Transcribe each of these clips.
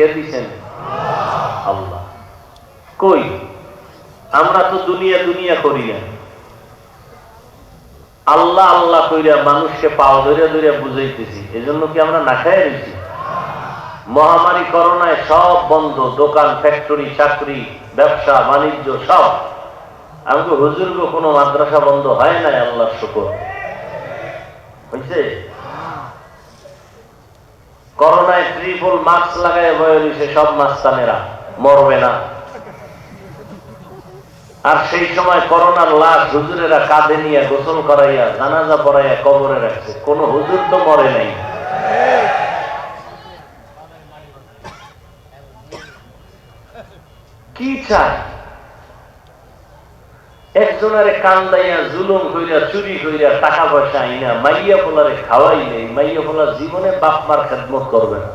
কে দিছেন? আল্লাহ। কই? আমরা তো দুনিয়া দুনিয়া করি না। আল্লাহ আল্লাহ কইরা মানুষকে পাও ধরে ধরে বুঝাইতেছি। এজন্য কি আমরা না খাই রয়েছি মহামারী, করোনায় সব বন্ধ, দোকান ফ্যাক্টরি চাকরি, ব্যবসা, বাণিজ্য, সব। আমাকে হুজুরগো কোনো মাদ্রাসা বন্ধ হয় নাই, আল্লাহর শুকর। হয়েছে করোনায় ট্রিপল মাস্ক লাগায় বয়ে রয়েছে সব মাস্তানেরা। মরবে না। আর সেই সময় করোনার লাশ হুজুরেরা কাঁধে নিয়ে গোসল করাইয়া জানাজা পড়াইয়া কবরে রাখছে। কোন হুজুর তো মরে নাই। কি চায়? একজনের কান্দাইয়া জুলুম কইরা চুরি কইরা টাকা পয়সা আইনা, মাইয়া পোলারে খাওয়াই নেই, মাইয়া পোলার জীবনে বাপ মার খেদমত করবে না।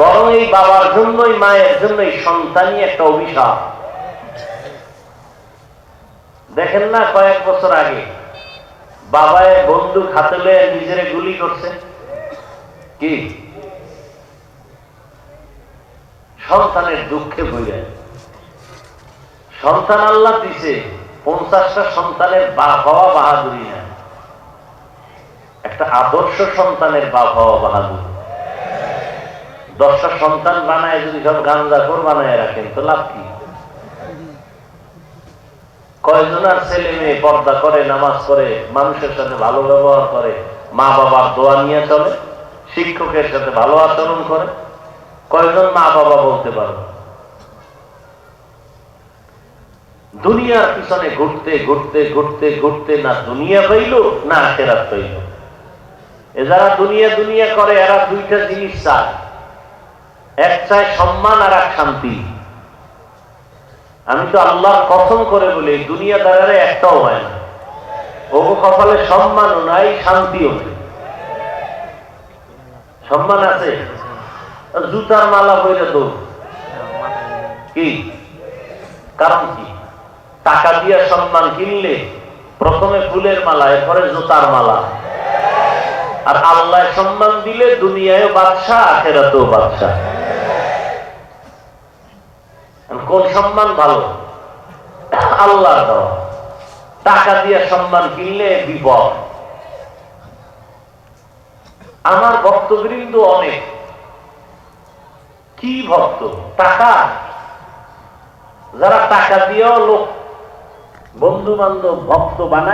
বরং এই বাবার জন্যই, মায়ের জন্যই সন্তানই একটা অভিশাপ। দেখেন না কয়েক বছর আগে, বাবায় বন্দুক হাতে নিজেরে গুলি করছে। কি? সন্তানের দুঃখে ভরে সন্তান আল্লাহ দিছে, পঞ্চাশটা সন্তানের বাপ হওয়া বাহাদুরি না। একটা আদর্শ সন্তানের বাপ হওয়া বাহাদুরি। দশটা সন্তান বানায় যদি সব গান্দা কর বানায় রাখেন, তো লাভ কি? কয়জনার ছেলে মেয়ে পর্দা করে, নামাজ করে মানুষের সাথে ভালো ব্যবহার করে মা বাবার দোয়া নিয়ে চলে, শিক্ষকের সাথে ভালো আচরণ করে? কয়জন মা বাবা বলতে পারবে দুনিয়ার পিছনে ঘুরতে ঘুরতে ঘুরতে ঘুরতে না দুনিয়া পাইল না আখেরাত পাইল এ যারা দুনিয়া দুনিয়া করে, এরা দুইটা জিনিস চায়। এক চায় সম্মান আর এক শান্তি। আমি তো আল্লাহর কথম করে বলি, দুনিয়া দ্বারা একটাও হয় না। ওগো কপালে সম্মানও নাই, শান্তিও নেই। সম্মান আছে? জুতার মালা বইলে তো কি? কারণ কি? টাকা দিয়ে সম্মান কিনলে প্রথমে ফুলের মালা, এরপরে জুতার মালা। আর আল্লাহ সম্মান দিলে দুনিয়ায় বাদশাহ, আখেরাতেও বাদশাহ। কোন সম্মান ভালো? আল্লাহ টাকা দিয়ে সম্মান কিনলে বিপদ। আমার ভক্তবৃন্দ অনেক। কি ভক্ত? টাকা? যারা টাকা দিয়েও লোক বন্ধু বান্ধব ভক্ত বানায়